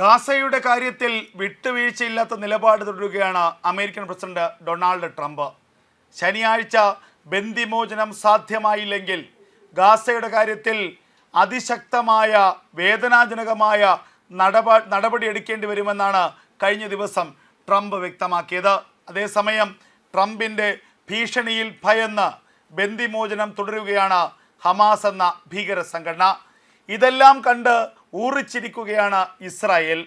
ഗാസയുടെ കാര്യത്തിൽ വിട്ടുവീഴ്ചയില്ലാത്ത നിലപാട് തുടരുകയാണ് അമേരിക്കൻ പ്രസിഡന്റ് ഡൊണാൾഡ് ട്രംപ്. ശനിയാഴ്ച ബന്ദിമോചനം സാധ്യമായില്ലെങ്കിൽ ഗാസയുടെ കാര്യത്തിൽ അതിശക്തമായ വേദനാജനകമായ നടപ നടപടി എടുക്കേണ്ടി വരുമെന്നാണ് കഴിഞ്ഞ ദിവസം ട്രംപ് വ്യക്തമാക്കിയത്. അതേസമയം ട്രംപിന്റെ ഭീഷണിയിൽ ഭയന്ന് ബന്ദിമോചനം തുടരുകയാണ് ഹമാസ് എന്ന ഭീകര സംഘടന. ഇതെല്ലാം കണ്ട് ഊറിച്ചിരിക്കുകയാണ് ഇസ്രായേൽ.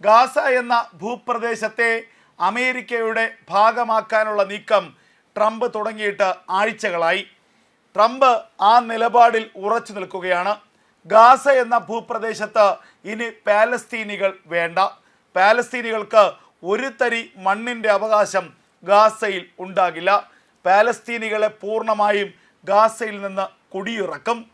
ഗാസ എന്ന ഭൂപ്രദേശത്തെ അമേരിക്കയുടെ ഭാഗമാക്കാനുള്ള നീക്കം ട്രംപ് തുടങ്ങിയിട്ട് ആഴ്ചകളായി. ട്രംപ് ആ നിലപാടിൽ ഉറച്ചു നിൽക്കുകയാണ്. ഗാസ എന്ന ഭൂപ്രദേശത്ത് ഇനി പാലസ്തീനികൾ വേണ്ട. പാലസ്തീനികൾക്ക് ഒരു തരി മണ്ണിന്റെ അവകാശം ഗാസയിൽ ഉണ്ടാകില്ല. പാലസ്തീനികളെ പൂർണമായും ഗാസയിൽ നിന്ന് കുടിയിറക്കും.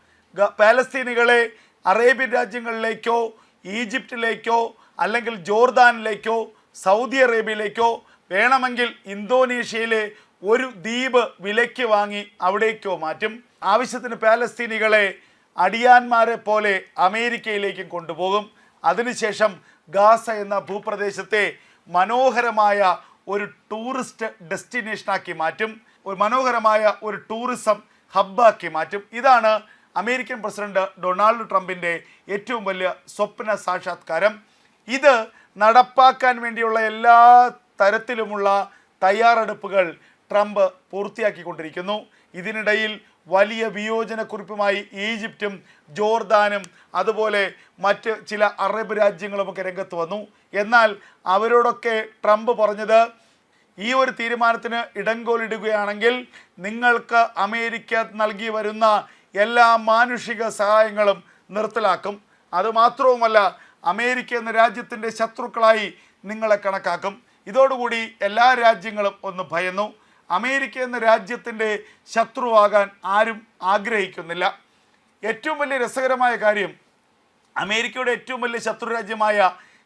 പാലസ്തീനികളെ അറേബ്യൻ രാജ്യങ്ങളിലേക്കോ ഈജിപ്തിലേക്കോ അല്ലെങ്കിൽ ജോർദാനിലേക്കോ സൗദി അറേബ്യയിലേക്കോ വേണമെങ്കിൽ ഇന്തോനേഷ്യയിലെ ഒരു ദ്വീപ് വിലയ്ക്ക് വാങ്ങി അവിടേക്കോ മാറ്റും. ആവശ്യത്തിന് പാലസ്തീനികളെ അടിയാന്മാരെ പോലെ അമേരിക്കയിലേക്കും കൊണ്ടുപോകും. അതിനുശേഷം ഗാസ എന്ന ഭൂപ്രദേശത്തെ മനോഹരമായ ഒരു ടൂറിസ്റ്റ് ഡെസ്റ്റിനേഷനാക്കി മാറ്റും. ഒരു മനോഹരമായ ഒരു ടൂറിസം ഹബ്ബാക്കി മാറ്റും. ഇതാണ് അമേരിക്കൻ പ്രസിഡന്റ് ഡൊണാൾഡ് ട്രംപിന്റെ ഏറ്റവും വലിയ സ്വപ്ന സാക്ഷാത്കാരം. ഇത് നടപ്പാക്കാൻ വേണ്ടിയുള്ള എല്ലാ തരത്തിലുമുള്ള തയ്യാറെടുപ്പുകൾ ട്രംപ് പൂർത്തിയാക്കിക്കൊണ്ടിരിക്കുന്നു. ഇതിനിടയിൽ വലിയ വിയോജനക്കുറിപ്പുമായി ഈജിപ്തും ജോർദാനും അതുപോലെ മറ്റ് ചില അറബ് രാജ്യങ്ങളുമൊക്കെ രംഗത്ത് വന്നു. എന്നാൽ അവരോടൊക്കെ ട്രംപ് പറഞ്ഞത് ഈ ഒരു തീരുമാനത്തിന് ഇടങ്കോലിടുകയാണെങ്കിൽ നിങ്ങൾക്ക് അമേരിക്ക നൽകി വരുന്ന എല്ലാ മാനുഷിക സഹായങ്ങളും നിർത്തലാക്കും. അതുമാത്രവുമല്ല അമേരിക്ക എന്ന രാജ്യത്തിന്റെ ശത്രുക്കളായി നിങ്ങളെ കണക്കാക്കും. ഇതോടുകൂടി എല്ലാ രാജ്യങ്ങളും ഒന്ന് ഭയന്നു. അമേരിക്ക എന്ന രാജ്യത്തിന്റെ ശത്രുവാകാൻ ആരും ആഗ്രഹിക്കുന്നില്ല. ഏറ്റവും വലിയ രസകരമായ കാര്യം അമേരിക്കയുടെ ഏറ്റവും വലിയ ശത്രുരാജ്യമായ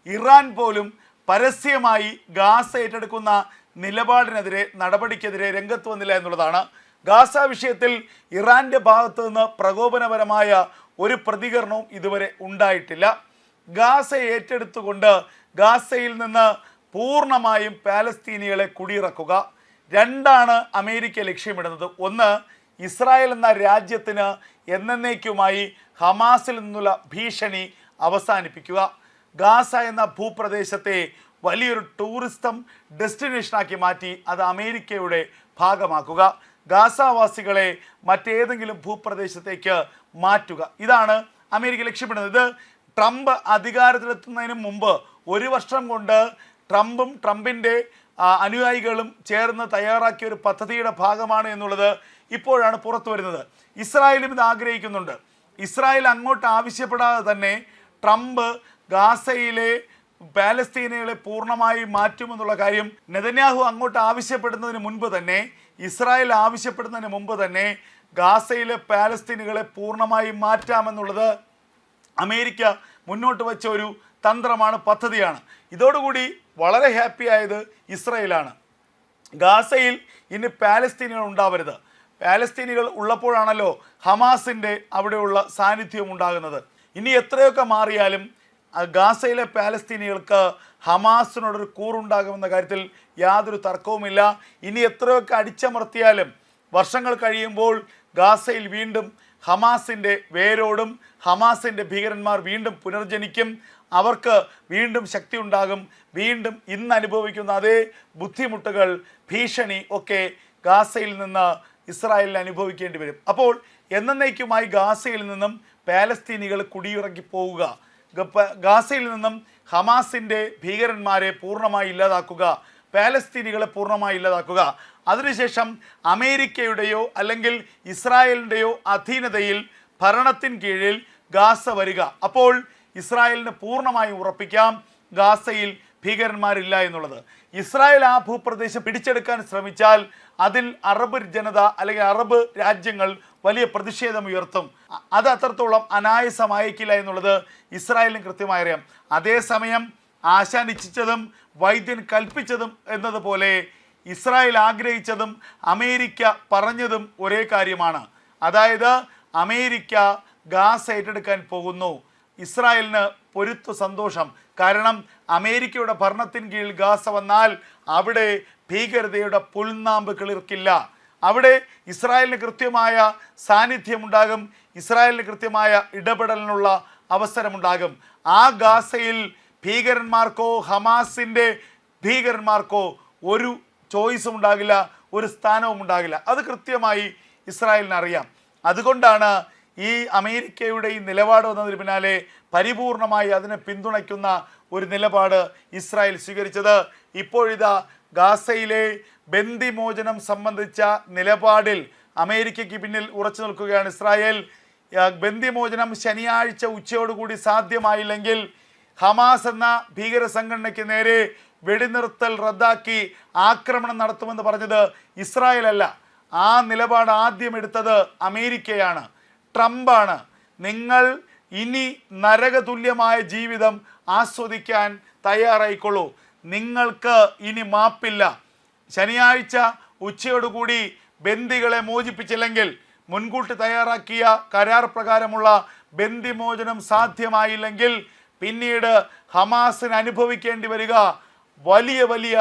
ഇറാൻ പോലും പരസ്യമായി ഗാസ് ഏറ്റെടുക്കുന്ന നിലപാടിനെതിരെ നടപടിക്കെതിരെ രംഗത്ത് വന്നില്ല എന്നുള്ളതാണ് ഗാസ വിഷയത്തിൽ ഇറാന്റെ ഭാഗത്ത് നിന്ന് പ്രകോപനപരമായ ഒരു പ്രതികരണവും ഇതുവരെ ഉണ്ടായിട്ടില്ല. ഗാസ ഏറ്റെടുത്തുകൊണ്ട് ഗാസയിൽ നിന്ന് പൂർണമായും പാലസ്തീനികളെ കുടിയിറക്കുക. രണ്ടാണ് അമേരിക്ക ലക്ഷ്യമിടുന്നത്. ഒന്ന് ഇസ്രായേൽ എന്ന രാജ്യത്തിന് എന്നേക്കുമായി ഹമാസിൽ നിന്നുള്ള ഭീഷണി അവസാനിപ്പിക്കുക. ഗാസ എന്ന ഭൂപ്രദേശത്തെ വലിയൊരു ടൂറിസ്റ്റം ഡെസ്റ്റിനേഷനാക്കി മാറ്റി അത് അമേരിക്കയുടെ ഭാഗമാക്കുക. ഗാസാവാസികളെ മറ്റേതെങ്കിലും ഭൂപ്രദേശത്തേക്ക് മാറ്റുക. ഇതാണ് അമേരിക്ക ലക്ഷ്യപ്പെടുന്നത് ഇത് ട്രംപ് അധികാരത്തിലെത്തുന്നതിന് മുമ്പ് ഒരു വർഷം കൊണ്ട് ട്രംപും ട്രംപിന്റെ അനുയായികളും ചേർന്ന് തയ്യാറാക്കിയ ഒരു പദ്ധതിയുടെ ഭാഗമാണ് എന്നുള്ളത് ഇപ്പോഴാണ് പുറത്തു വരുന്നത്. ഇസ്രായേലും ഇത് ആഗ്രഹിക്കുന്നുണ്ട്. ഇസ്രായേൽ അങ്ങോട്ട് ആവശ്യപ്പെടാതെ തന്നെ ട്രംപ് ഗാസയിലെ പാലസ്തീനകളെ പൂർണമായി മാറ്റുമെന്നുള്ള കാര്യം നെതന്യാഹു അങ്ങോട്ട് ആവശ്യപ്പെടുന്നതിന് മുൻപ് തന്നെ ഇസ്രായേൽ ആവശ്യപ്പെടുന്നതിന് മുമ്പ് തന്നെ ഗാസയിലെ പാലസ്തീനുകളെ പൂർണമായും മാറ്റാമെന്നുള്ളത് അമേരിക്ക മുന്നോട്ട് വെച്ച ഒരു തന്ത്രമാണ് പദ്ധതിയാണ്. ഇതോടുകൂടി വളരെ ഹാപ്പി ആയത് ഇസ്രയേലാണ്. ഗാസയിൽ ഇനി പാലസ്തീനുകൾ ഉണ്ടാവരുത്. പാലസ്തീനികൾ ഉള്ളപ്പോഴാണല്ലോ ഹമാസിന്റെ അവിടെയുള്ള സാന്നിധ്യം ഉണ്ടാകുന്നത്. ഇനി എത്രയൊക്കെ മാറിയാലും ഗാസയിലെ പാലസ്തീനികൾക്ക് ഹമാസിനോടൊരു കൂറുണ്ടാകുമെന്ന കാര്യത്തിൽ യാതൊരു തർക്കവുമില്ല. ഇനി എത്രയൊക്കെ അടിച്ചമർത്തിയാലും വർഷങ്ങൾ കഴിയുമ്പോൾ ഗാസയിൽ വീണ്ടും ഹമാസിന്റെ വേരോടും ഹമാസിന്റെ ഭീകരന്മാർ വീണ്ടും പുനർജനിക്കും. അവർക്ക് വീണ്ടും ശക്തി ഉണ്ടാകും വീണ്ടും ഇന്ന് അനുഭവിക്കുന്ന അതേ ബുദ്ധിമുട്ടുകൾ ഭീഷണി ഒക്കെ ഗാസയിൽ നിന്ന് ഇസ്രായേലിന് അനുഭവിക്കേണ്ടി വരും. അപ്പോൾ എന്നേക്കുമായി ഗാസയിൽ നിന്നും പാലസ്തീനികൾ കുടിയിറങ്ങി പോവുക ഗാസയിൽ നിന്നും ഹമാസിന്റെ ഭീകരന്മാരെ പൂർണമായി ഇല്ലാതാക്കുക പാലസ്തീനികളെ പൂർണമായി ഇല്ലാതാക്കുക. അതിനുശേഷം അമേരിക്കയുടെയോ അല്ലെങ്കിൽ ഇസ്രായേലിന്റെയോ അധീനതയിൽ ഭരണത്തിൻ കീഴിൽ ഗാസ വരിക. അപ്പോൾ ഇസ്രായേലിന് പൂർണമായും ഉറപ്പിക്കാം. ഗാസയിൽ ഭീകരന്മാരില്ല എന്നുള്ളത്. ഇസ്രായേൽ ആ ഭൂപ്രദേശം പിടിച്ചെടുക്കാൻ ശ്രമിച്ചാൽ അതിൽ അറബ് ജനത അല്ലെങ്കിൽ അറബ് രാജ്യങ്ങൾ വലിയ പ്രതിഷേധം ഉയർത്തും. അത് അത്രത്തോളം അനായസമായേക്കില്ല എന്നുള്ളത് ഇസ്രായേലിന് കൃത്യമായി അറിയാം. അതേസമയം ആശാൻ വൈദ്യൻ കൽപ്പിച്ചതും എന്നതുപോലെ ഇസ്രായേൽ ആഗ്രഹിച്ചതും അമേരിക്ക പറഞ്ഞതും ഒരേ കാര്യമാണ്. അതായത് അമേരിക്ക ഗാസ് ഏറ്റെടുക്കാൻ പോകുന്നു. ഇസ്രായേലിന് പൊരുത്തു സന്തോഷം. കാരണം അമേരിക്കയുടെ ഭരണത്തിന് കീഴിൽ ഗാസ വന്നാൽ അവിടെ ഭീകരതയുടെ പുൽനാമ്പ് കിളിർക്കില്ല. അവിടെ ഇസ്രായേലിന് കൃത്യമായ സാന്നിധ്യമുണ്ടാകും. ഇസ്രായേലിന് കൃത്യമായ ഇടപെടലിനുള്ള അവസരമുണ്ടാകും. ആ ഗാസയിൽ ഭീകരന്മാർക്കോ ഹമാസിന്റെ ഭീകരന്മാർക്കോ ഒരു ചോയ്സും ഉണ്ടാകില്ല ഒരു സ്ഥാനവും ഉണ്ടാകില്ല. അത് കൃത്യമായി ഇസ്രായേലിന് അറിയാം. അതുകൊണ്ടാണ് ഈ അമേരിക്കയുടെ ഈ നിലപാട് വന്നതിന് പിന്നാലെ പരിപൂർണമായി അതിനെ പിന്തുണയ്ക്കുന്ന ഒരു നിലപാട് ഇസ്രായേൽ സ്വീകരിച്ചത്. ഇപ്പോഴിതാ ഗാസയിലെ ബന്ദിമോചനം സംബന്ധിച്ച നിലപാടിൽ അമേരിക്കയ്ക്ക് പിന്നിൽ ഉറച്ചു നിൽക്കുകയാണ് ഇസ്രായേൽ. ബന്ദിമോചനം ശനിയാഴ്ച ഉച്ചയോടുകൂടി സാധ്യമായില്ലെങ്കിൽ ഹമാസ് എന്ന ഭീകര സംഘടനയ്ക്ക് നേരെ വെടിനിർത്തൽ റദ്ദാക്കി ആക്രമണം നടത്തുമെന്ന് പറഞ്ഞത് ഇസ്രായേൽ അല്ല. ആ നിലപാട് ആദ്യം എടുത്തത് അമേരിക്കയാണ്. ട്രംപാണ്. നിങ്ങൾ ഇനി നരകതുല്യമായ ജീവിതം ആസ്വദിക്കാൻ തയ്യാറായിക്കൊള്ളൂ. നിങ്ങൾക്ക് ഇനി മാപ്പില്ല. ശനിയാഴ്ച ഉച്ചയോടുകൂടി ബന്ദികളെ മോചിപ്പിച്ചില്ലെങ്കിൽ മുൻകൂട്ടി തയ്യാറാക്കിയ കരാർ പ്രകാരമുള്ള ബന്ദിമോചനം സാധ്യമായില്ലെങ്കിൽ പിന്നീട് ഹമാസിന് അനുഭവിക്കേണ്ടി വരിക വലിയ വലിയ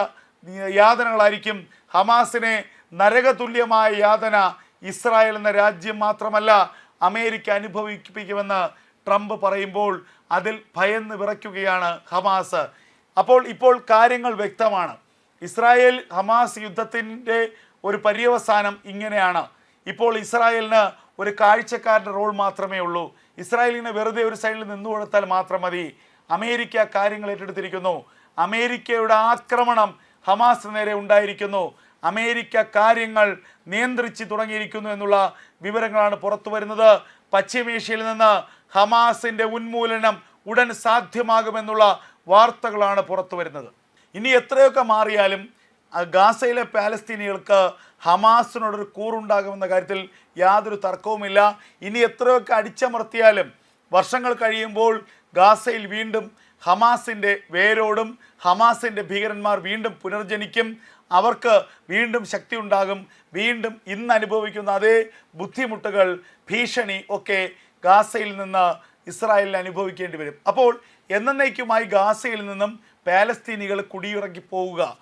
യാതനകളായിരിക്കും. ഹമാസിനെ നരകതുല്യമായ യാതന ഇസ്രായേൽ എന്ന രാജ്യം മാത്രമല്ല അമേരിക്ക അനുഭവിപ്പിക്കുമെന്ന് ട്രംപ് പറയുമ്പോൾ അതിൽ ഭയന്ന് വിറയ്ക്കുകയാണ് ഹമാസ്. അപ്പോൾ ഇപ്പോൾ കാര്യങ്ങൾ വ്യക്തമാണ്. ഇസ്രായേൽ ഹമാസ് യുദ്ധത്തിന്റെ ഒരു പര്യവസാനം ഇങ്ങനെയാണ്. ഇപ്പോൾ ഇസ്രായേലിന് ഒരു കാഴ്ചക്കാരന്റെ റോൾ മാത്രമേ ഉള്ളൂ. ഇസ്രായേലിനെ വെറുതെ ഒരു സൈഡിൽ നിന്നു കൊടുത്താൽ മാത്രം മതി. അമേരിക്ക കാര്യങ്ങൾ ഏറ്റെടുത്തിരിക്കുന്നു. അമേരിക്കയുടെ ആക്രമണം ഹമാസ് നേരെ ഉണ്ടായിരിക്കുന്നു. അമേരിക്ക കാര്യങ്ങൾ നിയന്ത്രിച്ച് തുടങ്ങിയിരിക്കുന്നു എന്നുള്ള വിവരങ്ങളാണ് പുറത്തു വരുന്നത്. പശ്ചിമേഷ്യയിൽ നിന്ന് ഹമാസിന്റെ ഉന്മൂലനം ഉടൻ സാധ്യമാകുമെന്നുള്ള വാർത്തകളാണ് പുറത്തു വരുന്നത്. ഇനി എത്രയൊക്കെ മാറിയാലും ഗാസയിലെ പാലസ്തീനികൾക്ക് ഹമാസിനോടൊരു കൂറുണ്ടാകുമെന്ന കാര്യത്തിൽ യാതൊരു തർക്കവുമില്ല. ഇനി എത്രയൊക്കെ അടിച്ചമർത്തിയാലും വർഷങ്ങൾ കഴിയുമ്പോൾ ഗാസയിൽ വീണ്ടും ഹമാസിന്റെ വേരോടും ഹമാസിന്റെ ഭീകരന്മാർ വീണ്ടും പുനർജനിക്കും. അവർക്ക് വീണ്ടും ശക്തി ഉണ്ടാകും വീണ്ടും ഇന്ന് അനുഭവിക്കുന്ന അതേ ബുദ്ധിമുട്ടുകൾ ഭീഷണി ഒക്കെ ഗാസയിൽ നിന്ന് ഇസ്രായേലിന് അനുഭവിക്കേണ്ടി വരും. അപ്പോൾ എന്നേക്കുമായി ഗാസയിൽ നിന്നും പാലസ്തീനികൾ കുടിയിറക്കി പോവുക.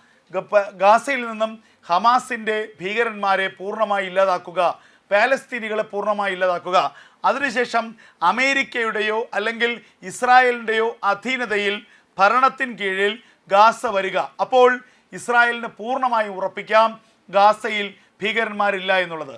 ഗാസയിൽ നിന്നും ഹമാസിന്റെ ഭീകരന്മാരെ പൂർണമായി ഇല്ലാതാക്കുക. പാലസ്തീനികളെ പൂർണമായി ഇല്ലാതാക്കുക. അതിനുശേഷം അമേരിക്കയുടെയോ അല്ലെങ്കിൽ ഇസ്രായേലിന്റെയോ അധീനതയിൽ ഭരണത്തിൻ കീഴിൽ ഗാസ വരിക. അപ്പോൾ ഇസ്രായേലിന് പൂർണമായും ഉറപ്പിക്കാം. ഗാസയിൽ ഭീകരന്മാരില്ല എന്നുള്ളത്.